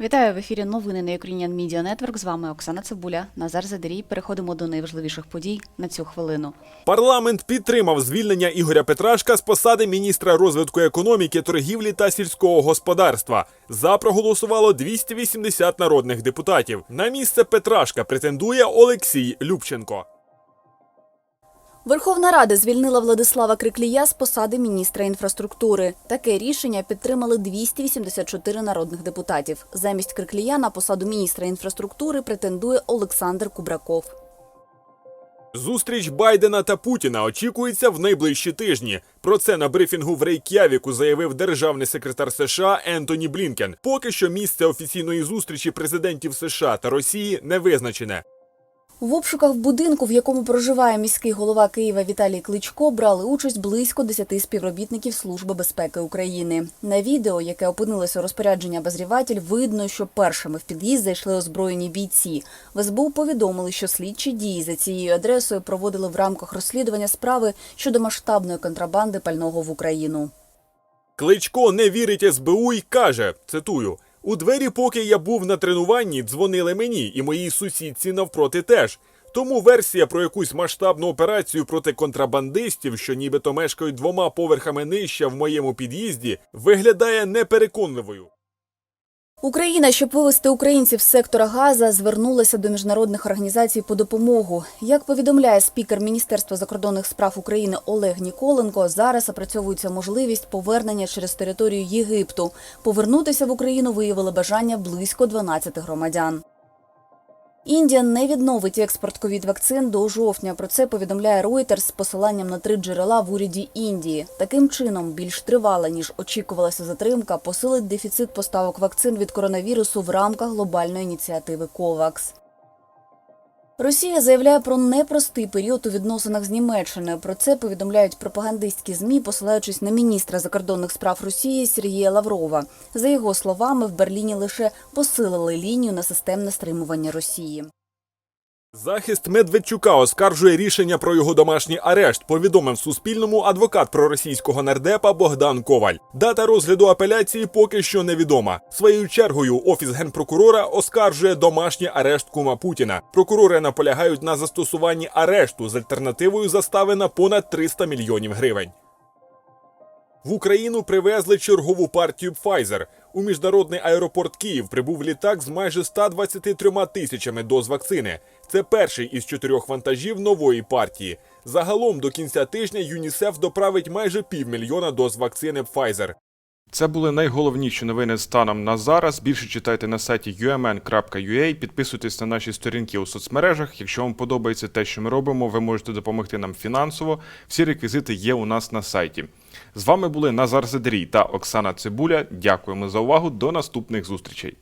Вітаю в ефірі новини на Ukrainian Media Network. З вами Оксана Цибуля. Назар Задарій. Переходимо до найважливіших подій на цю хвилину. Парламент підтримав звільнення Ігоря Петрашка з посади міністра розвитку економіки, торгівлі та сільського господарства. За проголосувало 280 народних депутатів. На місце Петрашка претендує Олексій Любченко. Верховна Рада звільнила Владислава Криклія з посади міністра інфраструктури. Таке рішення підтримали 284 народних депутатів. Замість Криклія на посаду міністра інфраструктури претендує Олександр Кубраков. Зустріч Байдена та Путіна очікується в найближчі тижні. Про це на брифінгу в Рейк'явіку заявив державний секретар США Ентоні Блінкен. Поки що місце офіційної зустрічі президентів США та Росії не визначене. В обшуках будинку, в якому проживає міський голова Києва Віталій Кличко, брали участь близько 10 співробітників Служби безпеки України. На відео, яке опинилося у розпорядженні обозріватель, видно, що першими в під'їзд зайшли озброєні бійці. В СБУ повідомили, що слідчі дії за цією адресою проводили в рамках розслідування справи щодо масштабної контрабанди пального в Україну. Кличко не вірить СБУ і каже, цитую, у двері, поки я був на тренуванні, дзвонили мені і моїй сусідці навпроти теж. Тому версія про якусь масштабну операцію проти контрабандистів, що нібито мешкають двома поверхами нижче в моєму під'їзді, виглядає непереконливою. Україна, щоб вивести українців з сектора Газа, звернулася до міжнародних організацій по допомогу. Як повідомляє спікер Міністерства закордонних справ України Олег Ніколенко, зараз опрацьовується можливість повернення через територію Єгипту. Повернутися в Україну виявили бажання близько 12 громадян. Індія не відновить експорт ковід-вакцин до жовтня. Про це повідомляє Reuters з посиланням на три джерела в уряді Індії. Таким чином, більш тривала ніж очікувалася затримка, посилить дефіцит поставок вакцин від коронавірусу в рамках глобальної ініціативи COVAX. Росія заявляє про непростий період у відносинах з Німеччиною. Про це повідомляють пропагандистські змі, посилаючись на міністра закордонних справ Росії Сергія Лаврова. За його словами, в Берліні лише посилили лінію на системне стримування Росії. Захист Медведчука оскаржує рішення про його домашній арешт. Повідомив Суспільному адвокат проросійського нардепа Богдан Коваль. Дата розгляду апеляції поки що невідома. Своєю чергою офіс генпрокурора оскаржує домашній арешт кума Путіна. Прокурори наполягають на застосуванні арешту з альтернативою застави на понад 300 мільйонів гривень. В Україну привезли чергову партію Pfizer. У міжнародний аеропорт Київ прибув літак з майже 123 тисячами доз вакцини. Це перший із чотирьох вантажів нової партії. Загалом до кінця тижня ЮНІСЕФ доправить майже півмільйона доз вакцини Pfizer. Це були найголовніші новини станом на зараз. Більше читайте на сайті umn.ua, підписуйтесь на наші сторінки у соцмережах. Якщо вам подобається те, що ми робимо, ви можете допомогти нам фінансово. Всі реквізити є у нас на сайті. З вами були Назар Задрій та Оксана Цибуля. Дякуємо за увагу. До наступних зустрічей.